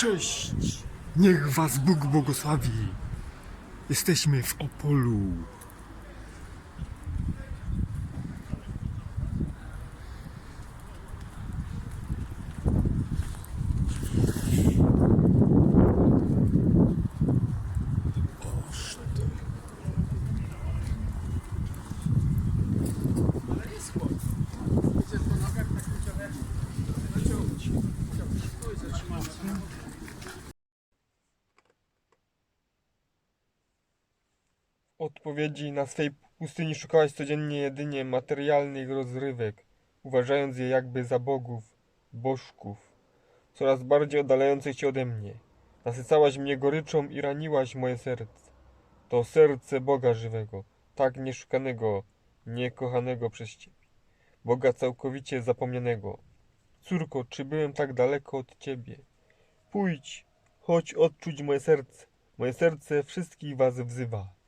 Cześć! Niech was Bóg błogosławi! Jesteśmy w Opolu. Odpowiedzi na swej pustyni szukałaś codziennie jedynie materialnych rozrywek, uważając je jakby za bogów, bożków, coraz bardziej oddalających się ode mnie. Nasycałaś mnie goryczą i raniłaś moje serce. To serce Boga żywego, tak nieszukanego, niekochanego przez Ciebie. Boga całkowicie zapomnianego. Córko, czy byłem tak daleko od Ciebie? Pójdź, chodź odczuć moje serce. Moje serce wszystkich was wzywa.